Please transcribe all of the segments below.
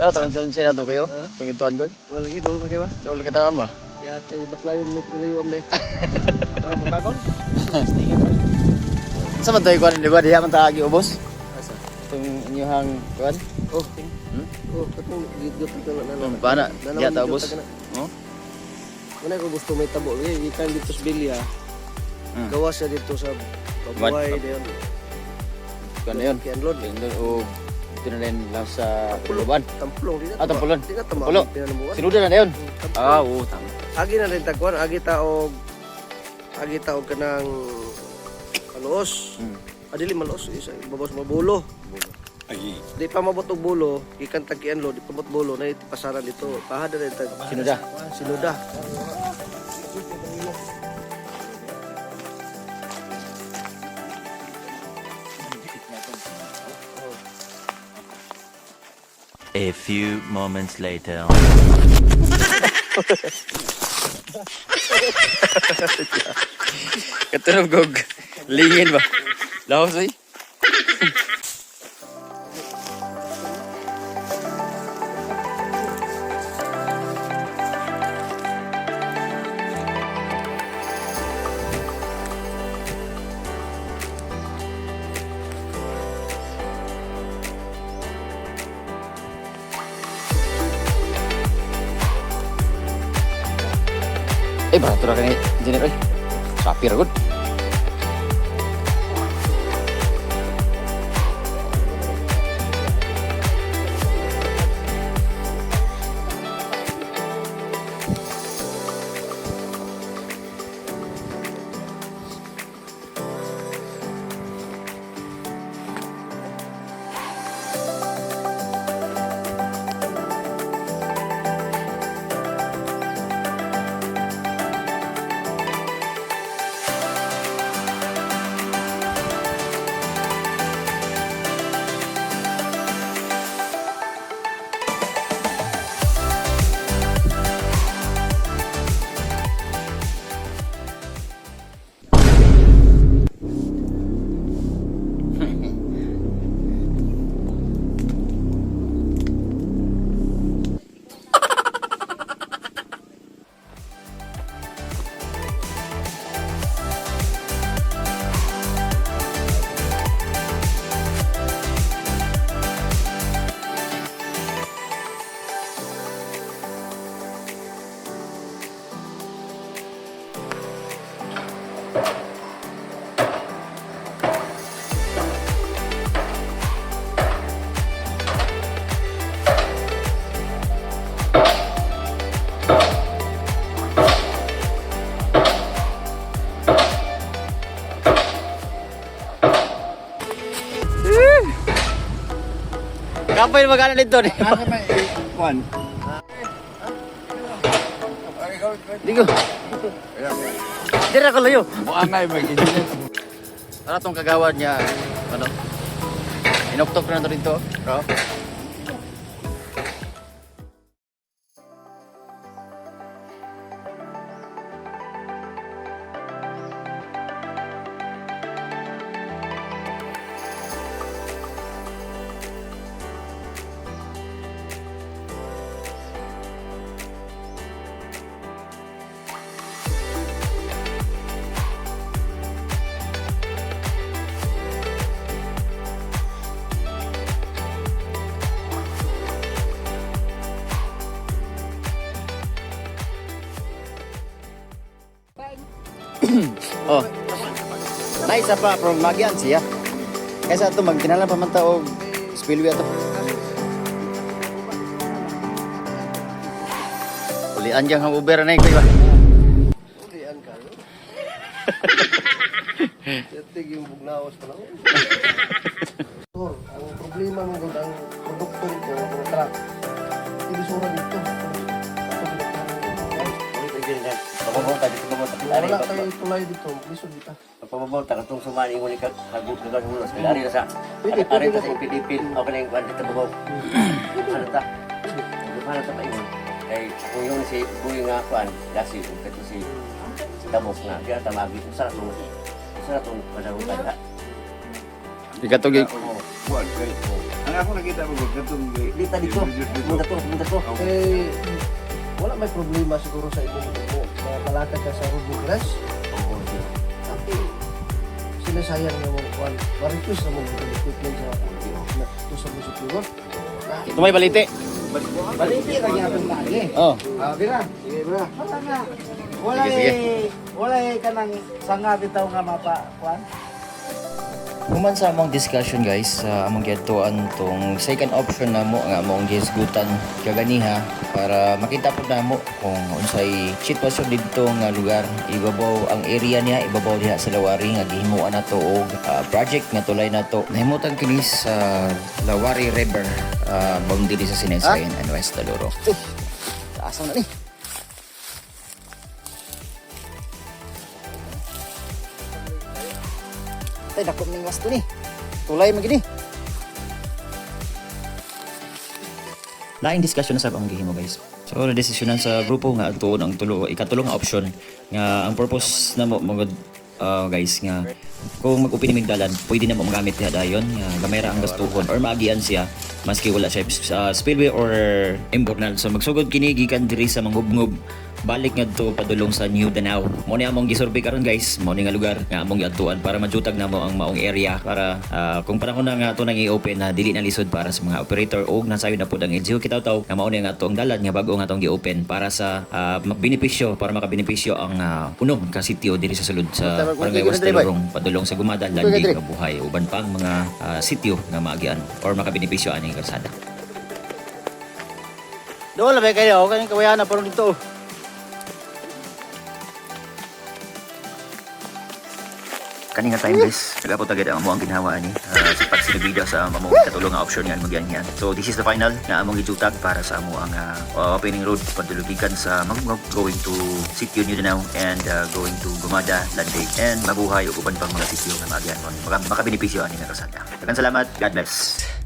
Ah, tangan siya na to kayo? Pangituan ko? Wala pakai mah. Wala kita ba? Ya, teh baklayon mo kiliwam deh. Ano mo kakon? Sa man tayo kuan, di ba? Diha man taagi ubos? Asa? Itong inyuhang kuan? Oh, ting. Hmm? Oh, katong gigit ko na Ang bana, diha ta ubos? Oh? Wala ko gusto may tabo. Ikan dito sa Bilya. Hmm. Gawa siya dito sa Pabuhay. Na yun. Kianlod. Yung doon, o dito na rin lang sa Puluban. Tampulong. Di na Ah, Tampulon. Di na tama. Tampulo. Pinanubuan. Sinuda na na yun. Ah, oo, tama. Agi na rin tagwan. Agi taog. Agi taog ka ng malos. Hmm. Adili malos. Isa, babos mabulo. Di pa mabot og bulo, ikan tagian lo, di pa mabot bulo na pasaran dito. Pahada rin tag Sinuda. sinuda. A few moments later. Katunog og lingin ba? Lahos ay. Eh, barato na kani engineer oy. Sapir gud. Kapay magana dito ni. Kwan. Digo. Dira ko layo. Buangay mag-engineer. Ano tong kagawad niya? Ano? Inoktok na to dito. Bro. Nice pa from Magian siya. Kaysa ito magkinalan pa man og spillway ato. Ulian diyang ang Uber na ikaw? Ulian kayo. Yatig yung bugnawas pa lang. Ang problema mo gud ang produkto nito, ang truck. Hindi sura dito. Pagpapauta dito pagpapauta. Wala tayo tulay dito, lisod dito. Pagpapauta katong sumani mo ni ka hagut ka sa ulos. Kaya ari na sa Pwede, pwede ta na sa po. Pilipin. Ako na yung kwan dito babaw. Ano ta? Para sa paingon. Kay kung yung si Buyo nga kuan, dasi kung ito si si Tabok nga, kaya tamagi ko sa ratong sa ratong padarutan ha. Ikatog Oo. Kuwan, kay. Ang ako nakita mo, gatong Dito dito, munta to, munta to. Eh, wala may problema siguro sa ibang grupo. Mga malakad ka sa Rubo Grass. Oo. Tapi, sila sayang na mo kuhan. Ma-request na mo ng equipment sa na ito sa music lugar. Tumay balite. Baliti ka niya itong lagi. Oh. Ah, bira. Sige, bira. Wala nga. Wala eh, wala eh ka nang sanga bitaw nga mapa, kwan. Human sa among discussion guys, sa among gituan tong second option na mo nga among gisgutan kaganiha para makita po na mo kung unsay sitwasyon dito nga lugar ibabaw ang area niya ibabaw diha sa Lawari nga gihimuan nato og ah, project nga tulay nato nahimutan kini sa Lawari River uh, boundary sa Sinesayan and West Taluro. Taas na ni. Tay dako ning wasto ni. Tulay man gini. Laing discussion na sa ang gihimo guys. So na desisyonan sa grupo nga tuon ang tulo ikatulo nga option nga ang purpose na mo mga uh, guys nga kung mag-upin mig dalan pwede na mo magamit diha dayon nga gamay ra ang gastuhon or maagian siya maski wala siya sa spillway or imbornal so magsugod kini gikan diri sa mangubngob balik nga to padulong sa New Danao mo ni among gisurvey karon guys. Mo ni nga lugar nga among giadtuan para majutag na mo ang maong area para ah, kung panahon na nga to nang i-open na dili na lisod para sa mga operator og nasayo na pud ang LGU kitaw-taw nga mao ni nga to ang dalan nga bago nga tong gi-open para sa ah, benepisyo para makabenepisyo ang uh, unom ka sitio diri sa sulod sa Barangay West Talurong padulong sa Gumada Landing nga buhay. Uban pang mga ah, sitio nga maagian or makabenepisyo ani kalsada Doon lang kayo, kaning kawayan na parang dito. Kani nga time guys, nagapot agad ang amo ang ginawa ni uh, sa pagsinubida sa among katulong nga option nga magyan yan. So this is the final na among gitutag para sa amo ang uh, opening road padulugikan sa Magmag going to Sitio New Danao and uh, going to Gumada, Landig and mabuhay ug uban pang mga sitio nga magyan mo. Maka, makabenepisyo ani nga kasada. Daghang salamat. God bless.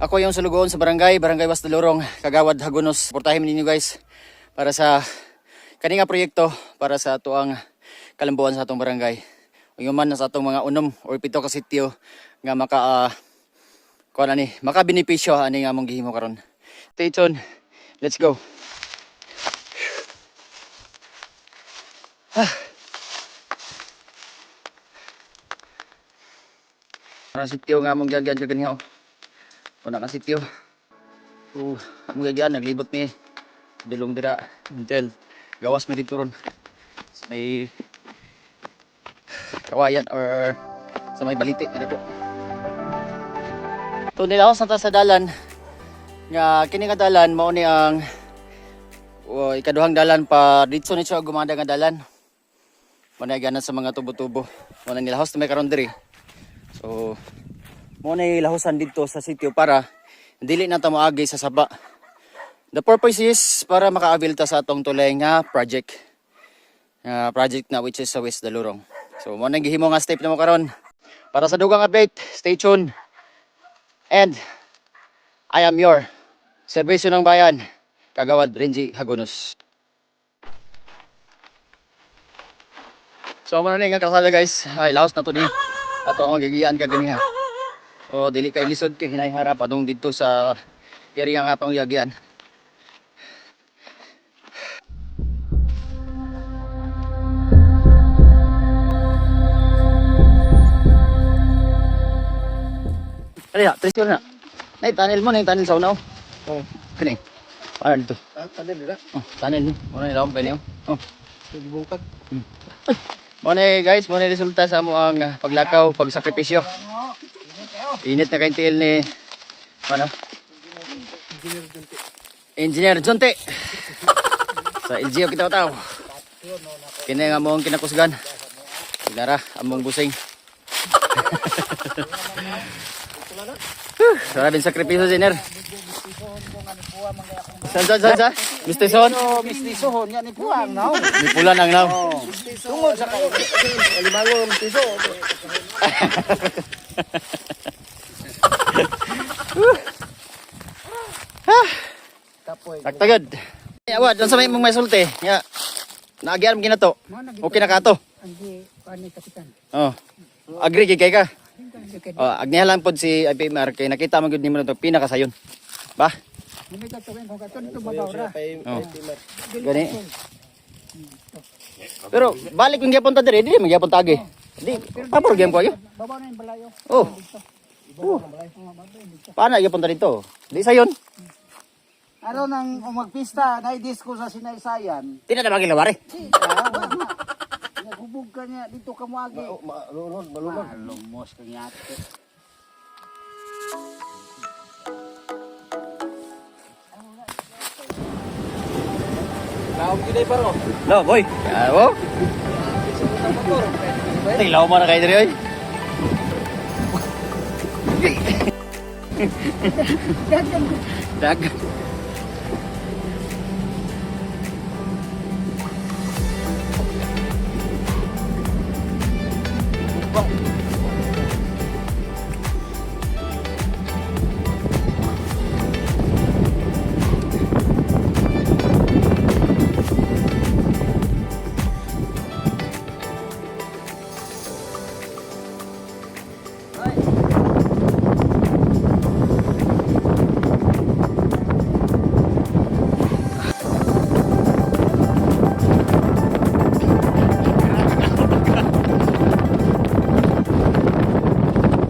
Ako yung sulugoon sa barangay, barangay Wastalurong, Kagawad Hagunos. Suportahin ninyo guys para sa kaninga proyekto para sa tuang kalambuan sa atong barangay. Yung man sa atong mga unom or pito ka sityo nga maka uh, kuan ani maka benepisyo ani nga mong gihimo karon. Stay tuned. Let's go. Ah. Para sityo nga mong gagyan ka ganiha. Kuna ka sityo. Oh, mong gagyan naglibot mi. Dilong dira until gawas mi dito ron. May kawayan or sa may baliti dito. To nilahos na ta sa dalan nga kini nga dalan mao ni ang o, ikaduhang dalan pa dito ni siya gumanda nga dalan. Manay gana sa mga tubo-tubo. Mo na nilahos na may karon diri. So mo na ilahosan dito sa sitio para dili na ta moagi sa saba. The purpose is para maka-avail ta sa atong tulay nga project. Nga project na which is sa West Dalurong. So mo nang gihimo nga step na mo karon. Para sa dugang update, stay tuned. And I am your serbisyo ng bayan, Kagawad Renji Hagonos. So mo na nga guys, ay laos na to ni. Ato ang gigian ka ganiha. O dili kay lisod kay hinay-harap adong dito sa area nga atong yagian. Kali na, tres na. Nay, tunnel mo, nay, tunnel sa unaw. Oh, Kani. Paano dito? ah, tanin nila. Oh, tunnel ni. Muna nila akong pwede Oh. Sige, bungkag. Muna guys, muna resulta sa mo ang paglakaw, pagsakripisyo. Init na kayong tiil ni ano? Engineer Jonte. sa LGO kita tao. Kini nga mo ang kinakusgan. Sigara, among busing. Sarabing sakripisyo, Engineer. San, san, san, san? Mr. Son? So, Miss Sohon, yan ni Puang, no? Di pula nang naw. Tungod sa kayo. Alimangon, piso. Gud. Ya, wa, dan sa may mong may sulti. Ya. Naagian mo ginato. Okay na ka to. Hindi, paano kapitan? Oh. Agree kay kay ka. Oh, agnihalan pod si IPMR kay nakita man gud nimo to pinaka sayon. Ba? Oh. Gani. Pero balik kung gyapon ta dire, di man gyapon tagi. Di, papor gyapon ko ayo. Babaw na yung balayo. Oh. Oh. Paano gyapon ta dito? Di sayon. Ano nang magpista, na-disco sa sinaysayan. Tina na magilawari. Naghubog ka niya, dito ka muagi. Oh, ma- lunod, malunod. Lumos ka niya. No, boy. Awo. Tilaw mo na kayo diri oy. Dagan.